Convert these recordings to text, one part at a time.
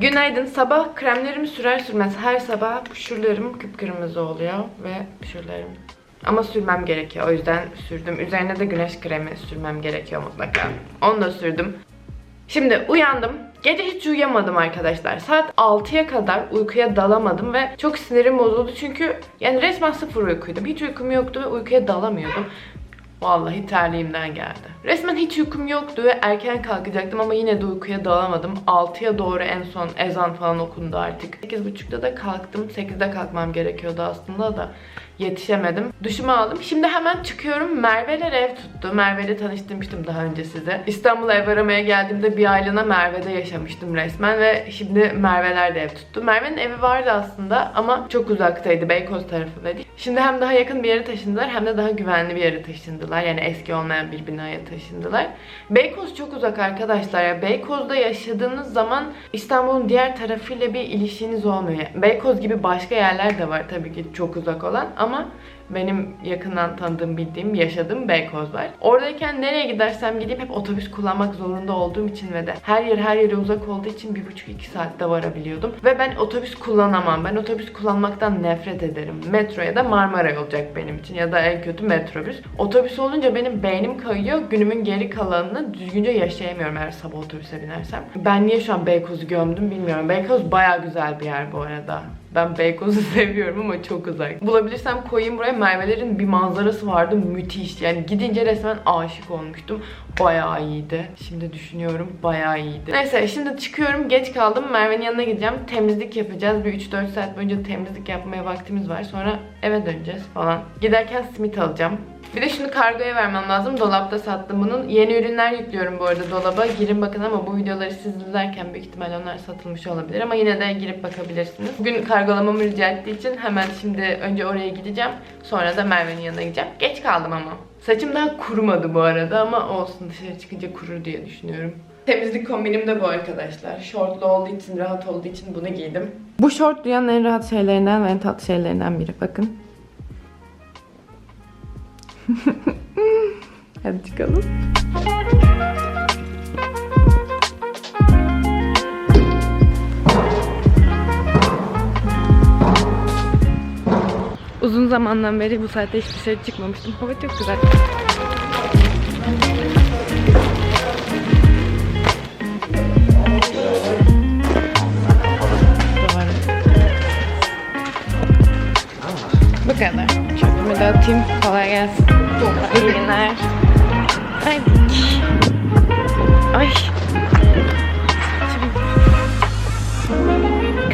Günaydın. Sabah kremlerimi sürer sürmez her sabah şuralarım kıpkırmızı oluyor ve şuralarım. Ama sürmem gerekiyor. O yüzden sürdüm. Üzerine de güneş kremi sürmem gerekiyor mutlaka. Onu da sürdüm. Şimdi uyandım. Gece hiç uyuyamadım arkadaşlar. Saat 6'ya kadar uykuya dalamadım ve çok sinirim bozuldu çünkü yani resmen sıfır uykuydum. Hiç uykum yoktu ve uykuya dalamıyordum. Vallahi terliğimden geldi. Resmen hiç uykum yoktu ve erken kalkacaktım ama yine de uykuya dalamadım. 6'ya doğru en son ezan falan okundu artık. 8.30'da da kalktım. 8'de kalkmam gerekiyordu aslında da yetişemedim. Duşumu aldım. Şimdi hemen çıkıyorum. Merve'ler ev tuttu. Merve'yle tanıştırmıştım daha önce size. İstanbul'a ev aramaya geldiğimde bir aylığına Merve'de yaşamıştım resmen ve şimdi Merve'ler de ev tuttu. Merve'nin evi vardı aslında ama çok uzaktaydı. Beykoz tarafındaydı. Şimdi hem daha yakın bir yere taşındılar hem de daha güvenli bir yere taşındılar. Yani eski olmayan bir binaya taşındılar. Beykoz çok uzak arkadaşlar ya. Beykoz'da yaşadığınız zaman İstanbul'un diğer tarafıyla bir ilişkiniz olmuyor. Beykoz gibi başka yerler de var tabii ki çok uzak olan ama benim yakından tanıdığım, bildiğim, yaşadığım Beykoz var. Oradayken nereye gidersem gideyim hep otobüs kullanmak zorunda olduğum için ve de her yer her yere uzak olduğu için bir buçuk iki saatte varabiliyordum. Ve ben otobüs kullanamam. Ben otobüs kullanmaktan nefret ederim. Metro ya da Marmaray olacak benim için ya da en kötü metrobüs. Otobüs olunca benim beynim kayıyor. Günümün geri kalanını düzgünce yaşayamıyorum eğer sabah otobüse binersem. Ben niye şu an Beykoz'u gömdüm bilmiyorum. Beykoz baya güzel bir yer bu arada. Ben Beykoz'u seviyorum ama çok uzak. Bulabilirsem koyayım buraya. Merve'lerin bir manzarası vardı. Müthiş. Yani gidince resmen aşık olmuştum. Bayağı iyiydi. Şimdi düşünüyorum bayağı iyiydi. Neyse şimdi çıkıyorum. Geç kaldım. Merve'nin yanına gideceğim. Temizlik yapacağız. Bir 3-4 saat boyunca temizlik yapmaya vaktimiz var. Sonra eve döneceğiz falan. Giderken simit alacağım. Bir de şunu kargoya vermem lazım. Dolapta sattım bunun. Yeni ürünler yüklüyorum bu arada dolaba. Girin bakın ama bu videoları siz izlerken büyük ihtimal onlar satılmış olabilir. Ama yine de girip bakabilirsiniz. Bugün kargolamamı rica ettiği için hemen şimdi önce oraya gideceğim. Sonra da Merve'nin yanına gideceğim. Geç kaldım ama. Saçım daha kurumadı bu arada ama olsun dışarı çıkınca kurur diye düşünüyorum. Temizlik kombinim de bu arkadaşlar. Şortlu olduğu için, rahat olduğu için bunu giydim. Bu şort dünyanın en rahat şeylerinden ve en tatlı şeylerinden biri. Bakın. Hadi çıkalım. Uzun zamandan beri bu saatte hiç dışarı çıkmamıştım. Hava çok güzel. Bu kadar. Çöpümü de atayım. Kolay gelsin. İyi günler. Ay. Ay.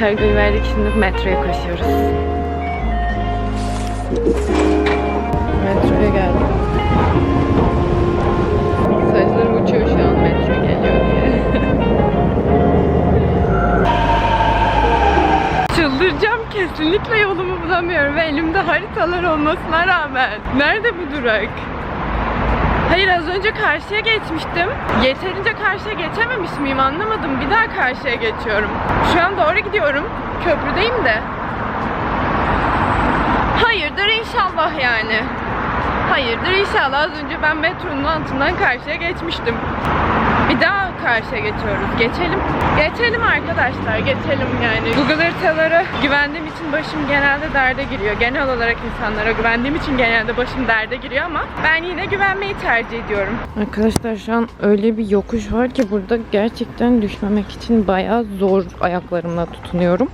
Kargoyu verdik şimdi metroya koşuyoruz. Metroya geldik. Saçlarım uçuyor şu an metro geliyor diye. Çıldıracağım kesinlikle yolumu bulamıyorum ve elimde haritalar olmasına rağmen. Nerede bu durak? Hayır az önce karşıya geçmiştim. Yeterince karşıya geçememiş miyim anlamadım. Bir daha karşıya geçiyorum. Şu an doğru gidiyorum. Köprüdeyim de. Hayırdır inşallah yani. Hayırdır inşallah. Az önce ben metronun altından karşıya geçmiştim. Bir daha karşıya geçiyoruz. Geçelim. Geçelim arkadaşlar. Geçelim yani. Google haritalara güvendiğim için başım genelde derde giriyor. Genel olarak insanlara güvendiğim için genelde başım derde giriyor ama ben yine güvenmeyi tercih ediyorum. Arkadaşlar şu an öyle bir yokuş var ki burada gerçekten düşmemek için bayağı zor ayaklarımla tutunuyorum.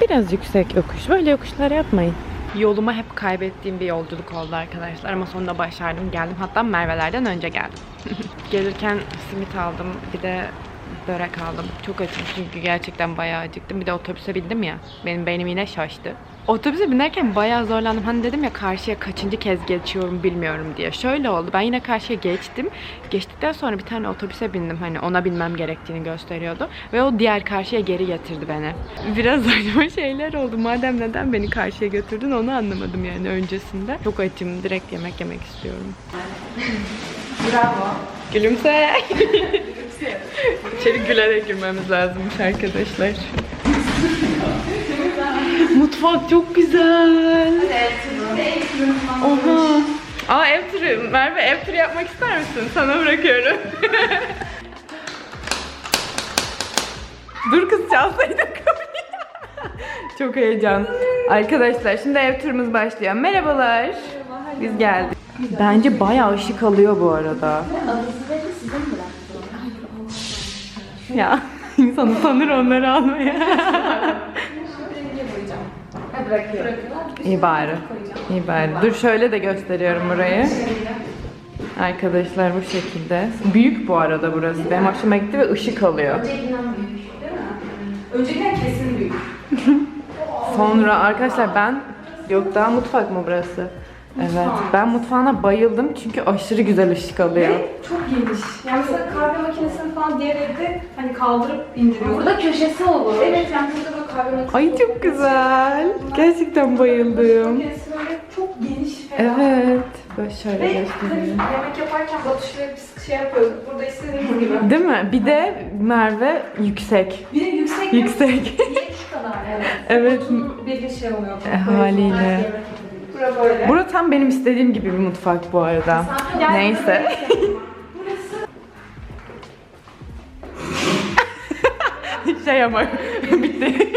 Biraz yüksek yokuş. Böyle yokuşlar yapmayın. Yolumu hep kaybettiğim bir yolculuk oldu arkadaşlar ama sonunda başardım geldim. Hatta Merve'lerden önce geldim. Gelirken simit aldım bir de börek aldım. Çok açım çünkü gerçekten bayağı acıktım. Bir de otobüse bindim ya. Benim beynim yine şaştı. Otobüse binerken bayağı zorlandım. Hani dedim ya karşıya kaçıncı kez geçiyorum bilmiyorum diye. Şöyle oldu. Ben yine karşıya geçtim. Geçtikten sonra bir tane otobüse bindim. Hani ona binmem gerektiğini gösteriyordu. Ve o diğer karşıya geri getirdi beni. Biraz saçma şeyler oldu. Madem neden beni karşıya götürdün onu anlamadım yani öncesinde. Çok açım. Direkt yemek yemek istiyorum. Bravo. Gülümse. İçeri gülerek girmemiz lazımmış arkadaşlar. Mutfak çok güzel. Oha. Aa ev turu. Merve ev turu yapmak ister misin? Sana bırakıyorum. Dur kız çalsaydık kapıyı. Çok heyecan. Arkadaşlar şimdi ev turumuz başlıyor. Merhabalar. Biz geldik. Bence bayağı ışık alıyor bu arada. Ya insan utanır onları almaya. İyi bari. İyi bari. Dur şöyle de gösteriyorum burayı. Arkadaşlar bu şekilde. Büyük bu arada burası. Benim hoşuma gitti ve ışık alıyor. Öncekinden kesin büyük. Sonra arkadaşlar ben yok daha mutfak mı burası? Evet. Ben mutfağına bayıldım çünkü aşırı güzel ışık alıyor. Çok geniş. Yani mesela kahve makinesini falan diğer evde hani kaldırıp indiriyorsun. Burada köşesi olur. Evet yani burada böyle kahve makinesi Ay çok güzel. Gerçekten bayıldım. makinesi böyle çok geniş ferah. Evet. Böyle şöyle Ve göstereyim. yemek yaparken batışları biz şey yapıyoruz. Burada istediğimiz gibi. Değil mi? Bir de Merve yüksek. Bir de yüksek. Yüksek. Niye şu kadar? Evet. Evet. Bir şey oluyor. E, haliyle. Bura böyle. Bura tam benim istediğim gibi bir mutfak bu arada. Neyse. şey ama bitti.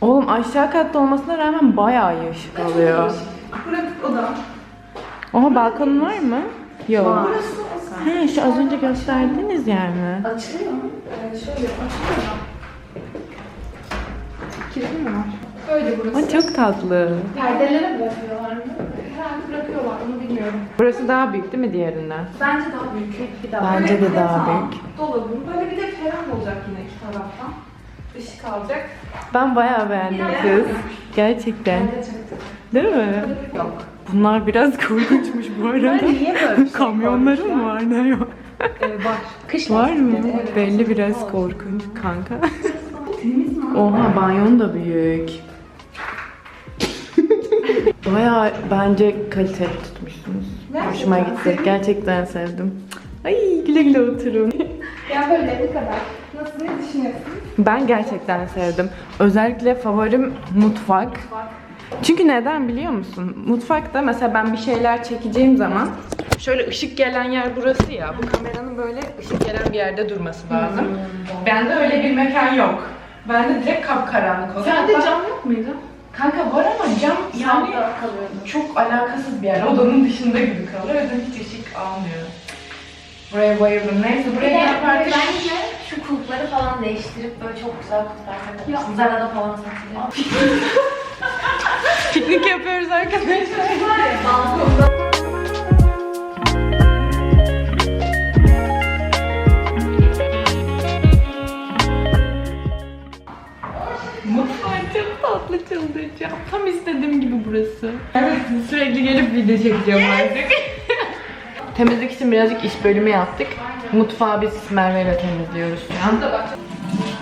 Oğlum aşağı katta olmasına rağmen bayağı iyi ışık alıyor. Burası oda. Oha balkonun var mı? Yok. He şu az önce gösterdiğiniz yer mi? Açılıyor? Ee, şöyle açılıyor? Kilitli mi var? Böyle burası. Aa, çok tatlı. Perdelere bırakıyorlar mı? Herhalde bırakıyorlar onu bilmiyorum. Burası daha büyük değil mi diğerinden? Bence daha büyük. Bir daha. Bence de daha büyük. Dolabı. Böyle bir de ferah olacak yine iki taraftan. Işık alacak. Ben bayağı beğendim kız. Gerçekten. Bence Değil mi? Yok. Bunlar biraz korkunçmuş bu arada. niye böyle bir şey Kamyonları mı var ne yok? Ee, var. Kış Var mı? Evet. Belli biraz korkunç kanka. Oha banyon da büyük. Bayağı bence kaliteli tutmuşsunuz. Hoşuma gitti. Gerçekten sevdim. Ay güle güle oturun. Ya böyle ne kadar? Nasıl ne düşünüyorsun? Ben gerçekten sevdim. Özellikle favorim mutfak. Çünkü neden biliyor musun? Mutfakta mesela ben bir şeyler çekeceğim zaman şöyle ışık gelen yer burası ya. Bu kameranın böyle ışık gelen bir yerde durması lazım. Bende öyle bir mekan yok. Bende direkt kapkaranlık oluyor. Sende cam yok muydu? Kanka var ama cam yani çok alakasız bir yer. Odanın dışında gibi kalıyor. O yüzden hiç ışık almıyor. Buraya bayıldım. Neyse Bir buraya de yaparken... bence şu kulpları falan değiştirip böyle çok güzel kulplar takabilirsin. Zara'da falan satılıyor. Piknik yapıyoruz arkadaşlar. Balkonda çıldıracağım. Tam istediğim gibi burası. Evet, sürekli gelip video çekeceğim artık. Temizlik için birazcık iş bölümü yaptık. Mutfağı biz Merve ile temizliyoruz şu an.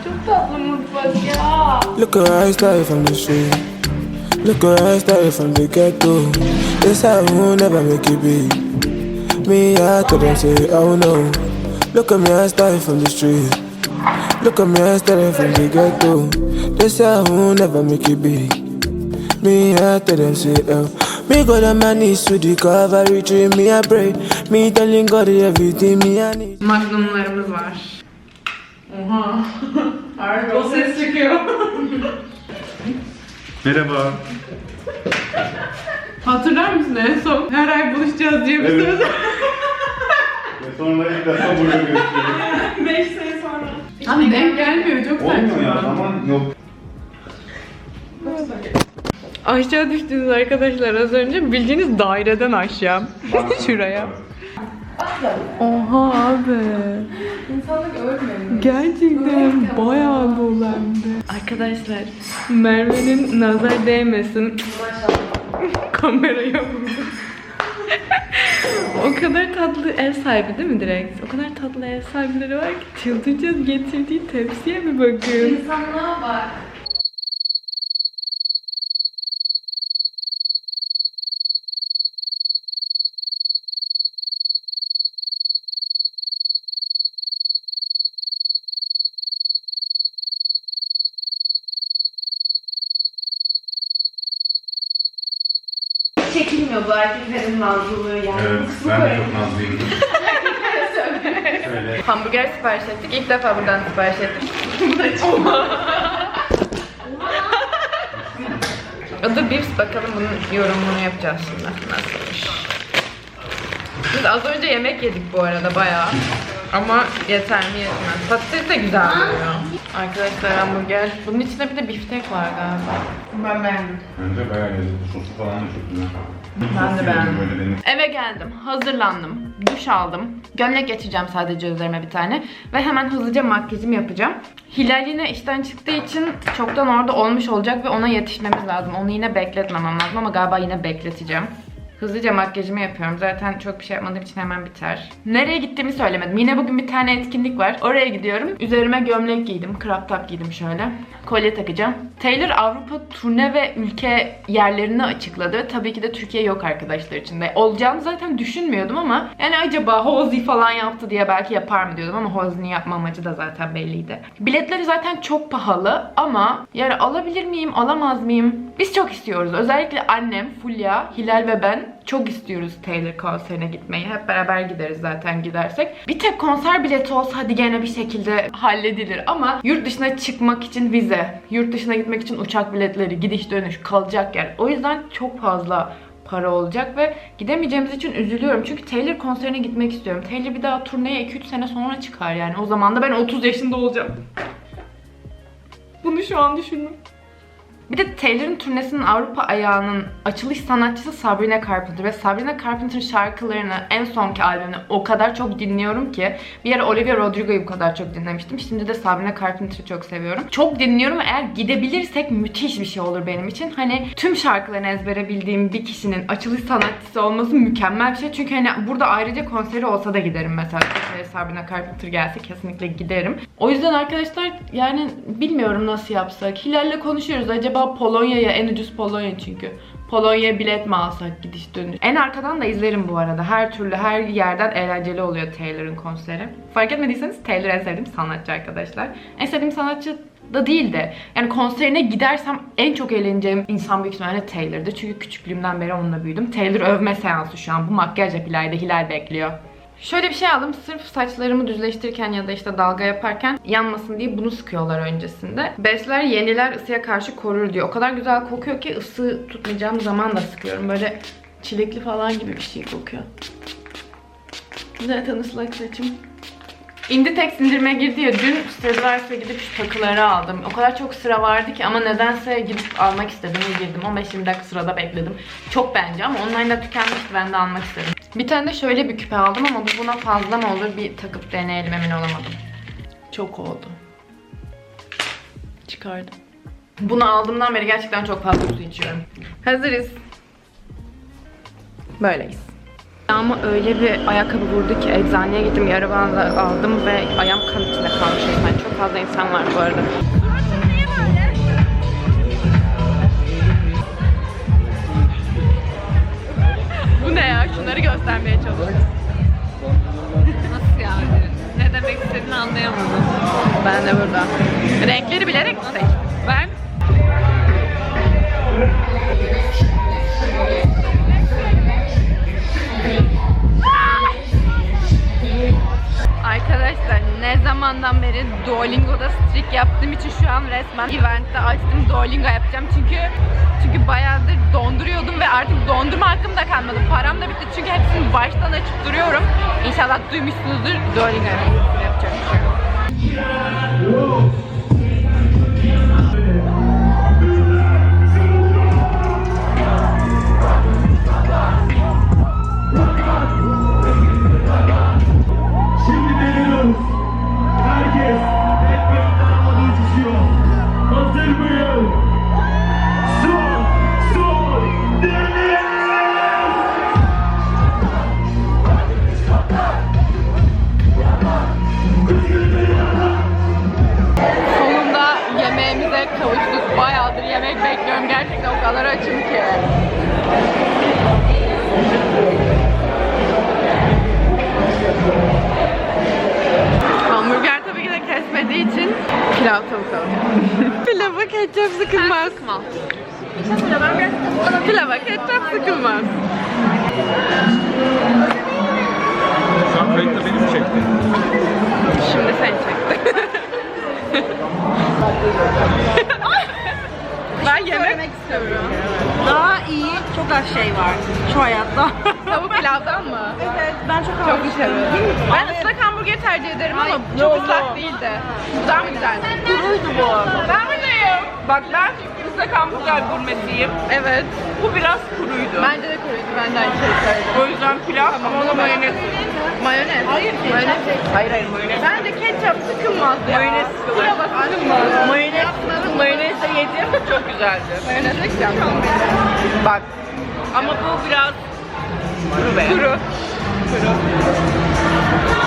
Çok tatlı mutfak ya. Look at her style from the street. Look at her style from the ghetto. This I will never make it big. Me, I told them say, oh no. Look at me, I style from the street. Look at me, I style from the ghetto. This I will never make it big. Me, I tell them say, oh. Me go to my knees to the Calvary tree. Me, I pray. Me telling God everything me I need. Magnumlarımız var. Oha. Harbi o ses çıkıyor. Merhaba. Hatırlar mısın en son her ay buluşacağız diye bir Evet. söz. Ve sonra ilk defa buraya görüşüyoruz. 5 sene sonra. Abi denk gelmiyor çok Olmuyor saçma. ya zaman yok. Aşağı düştünüz arkadaşlar az önce bildiğiniz daireden aşağı. Şuraya. Oha abi. İnsanlık ölmüyor. Gerçekten bayağı de. Arkadaşlar Merve'nin nazar değmesin. Kameraya vurdu. o kadar tatlı ev sahibi değil mi direkt? O kadar tatlı ev sahipleri var ki çıldıracağız getirdiği tepsiye mi bakın? İnsanlığa bak. Çekilmiyor bu erkeklerin nazlılığı yani. Evet, ben de çok nazlıyım. şöyle. Hamburger sipariş ettik. İlk defa buradan sipariş ettik. Bu da çok. Adı Bips. Bakalım bunun yorumunu yapacağız şimdi. Nasılmış? Biz az önce yemek yedik bu arada bayağı. Ama yeter mi yetmez. Patates de güzel duruyor. Arkadaşlar hamburger. Bunun içinde bir de biftek var galiba. Ben beğendim. Bence bayağı lezzetli. Sosu falan da çok güzel. Ben de beğendim. Böyle. Eve geldim, hazırlandım, duş aldım. Gömlek geçeceğim sadece üzerime bir tane. Ve hemen hızlıca makyajımı yapacağım. Hilal yine işten çıktığı için çoktan orada olmuş olacak ve ona yetişmemiz lazım. Onu yine bekletmemem lazım ama galiba yine bekleteceğim. Hızlıca makyajımı yapıyorum. Zaten çok bir şey yapmadığım için hemen biter. Nereye gittiğimi söylemedim. Yine bugün bir tane etkinlik var. Oraya gidiyorum. Üzerime gömlek giydim. Crop top giydim şöyle. Kolye takacağım. Taylor Avrupa turne ve ülke yerlerini açıkladı. Tabii ki de Türkiye yok arkadaşlar içinde. Olacağını zaten düşünmüyordum ama yani acaba Hozi falan yaptı diye belki yapar mı diyordum ama Hozi'nin yapma amacı da zaten belliydi. Biletleri zaten çok pahalı ama yani alabilir miyim, alamaz mıyım? Biz çok istiyoruz. Özellikle annem, Fulya, Hilal ve ben çok istiyoruz Taylor konserine gitmeyi. Hep beraber gideriz zaten gidersek. Bir tek konser bileti olsa hadi gene bir şekilde halledilir ama yurt dışına çıkmak için vize, yurt dışına gitmek için uçak biletleri, gidiş dönüş, kalacak yer. O yüzden çok fazla para olacak ve gidemeyeceğimiz için üzülüyorum. Çünkü Taylor konserine gitmek istiyorum. Taylor bir daha turneye 2-3 sene sonra çıkar yani. O zaman da ben 30 yaşında olacağım. Bunu şu an düşündüm. Bir de Taylor'ın turnesinin Avrupa ayağının açılış sanatçısı Sabrina Carpenter ve Sabrina Carpenter şarkılarını en sonki albümünü o kadar çok dinliyorum ki bir ara Olivia Rodrigo'yu bu kadar çok dinlemiştim. Şimdi de Sabrina Carpenter'ı çok seviyorum. Çok dinliyorum eğer gidebilirsek müthiş bir şey olur benim için. Hani tüm şarkılarını ezbere bildiğim bir kişinin açılış sanatçısı olması mükemmel bir şey. Çünkü hani burada ayrıca konseri olsa da giderim mesela. Sabrina Carpenter gelse kesinlikle giderim. O yüzden arkadaşlar yani bilmiyorum nasıl yapsak. Hilal'le konuşuyoruz. Acaba Polonya'ya en ucuz Polonya çünkü. Polonya'ya bilet mi alsak gidiş dönüş. En arkadan da izlerim bu arada. Her türlü her yerden eğlenceli oluyor Taylor'ın konseri. Fark etmediyseniz Taylor en sevdiğim sanatçı arkadaşlar. En sevdiğim sanatçı da değil de yani konserine gidersem en çok eğleneceğim insan büyük ihtimalle Taylor'dı. Çünkü küçüklüğümden beri onunla büyüdüm. Taylor övme seansı şu an. Bu makyaj yap Hilal'de Hilal bekliyor. Şöyle bir şey aldım. Sırf saçlarımı düzleştirirken ya da işte dalga yaparken yanmasın diye bunu sıkıyorlar öncesinde. Besler yeniler ısıya karşı korur diyor. O kadar güzel kokuyor ki ısı tutmayacağım zaman da sıkıyorum. Böyle çilekli falan gibi bir şey kokuyor. Zaten ıslak saçım. Inditex indirime girdi ya dün Stradivarius'a gidip şu takıları aldım. O kadar çok sıra vardı ki ama nedense gidip almak istedim girdim. 15-20 dakika sırada bekledim. Çok bence ama online'da tükenmişti ben de almak istedim. Bir tane de şöyle bir küpe aldım ama bu buna fazla mı olur bir takıp deneyelim emin olamadım. Çok oldu. Çıkardım. Bunu aldığımdan beri gerçekten çok fazla su içiyorum. Hazırız. Böyleyiz. Ayağıma öyle bir ayakkabı vurdu ki eczaneye gittim bandı aldım ve ayağım kan içinde kalmış. Yani çok fazla insan var bu arada. Ne ya? Şunları göstermeye çalışıyorum. Nasıl yani? Ne demek istediğini anlayamadım. Ben de burada. Renkleri bilerek mi seçtim? Zamandan beri Duolingo'da streak yaptığım için şu an resmen eventte açtım Duolingo yapacağım çünkü çünkü bayağıdır donduruyordum ve artık dondurma hakkım da kalmadı. Param da bitti çünkü hepsini baştan açıp duruyorum. İnşallah duymuşsunuzdur Duolingo yapacak Gerçekten o kadar açım ki. Hamburger tabii ki de kesmediği için pilav tavuk alacağım. Pilava ketçap sıkılmaz. Pilava ketçap sıkılmaz. an kayıtta benim çekti. Şimdi sen çekti. ben yemek istiyorum. Daha iyi çok az şey var şu hayatta. Tavuk pilavdan mı? evet ben çok Çok seviyorum. Ben ıslak hamburger tercih ederim ama çok ıslak değil de. Bu daha mı güzel? kuruydu bu. Ben buradayım. Bak ben ıslak hamburger gurmesiyim. Evet. Bu biraz kuruydu. Bence de kuruydu. Ben de aynı şeyi söyledim. O yüzden pilav ama ona mayonez. Mayonez. Hayır mayonez. Hayır hayır mayonez. Bence ketçap sıkılmaz ya. Mayonez sıkılır. Pilava sıkılmaz. Mayonez. Mayonez de yedim. Çok güzeldi. Mayonez de güzel. Bak. Ama bu biraz kuru be. Kuru. Kuru.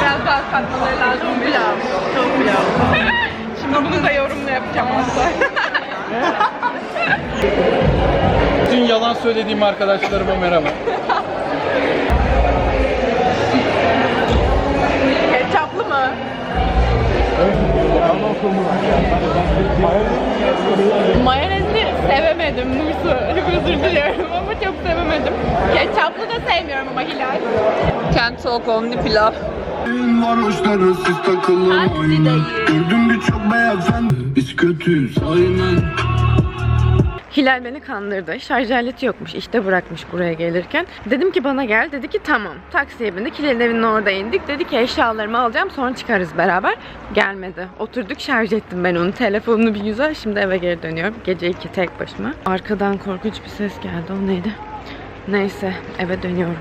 Biraz daha katmaları lazım. Pilav. Çok pilav. Şimdi bunu da yorumla yapacağım aslında. Bütün yalan söylediğim arkadaşlarıma merhaba. Mayonezli sevemedim Nursu. Çok özür diliyorum ama çok sevemedim. Ketçaplı da sevmiyorum ama Hilal. Kent soğuk onlu pilav. Varoşlara siz takılın oyuna Gördüm birçok beyefendi Biz kötüyüz aynen Hilal beni kandırdı. Şarj aleti yokmuş. İşte bırakmış buraya gelirken. Dedim ki bana gel. Dedi ki tamam. Taksiye bindik. Hilal'in evinin orada indik. Dedi ki eşyalarımı alacağım sonra çıkarız beraber. Gelmedi. Oturduk şarj ettim ben onun telefonunu bir güzel. Şimdi eve geri dönüyorum. Gece 2 tek başıma. Arkadan korkunç bir ses geldi. O neydi? Neyse eve dönüyorum.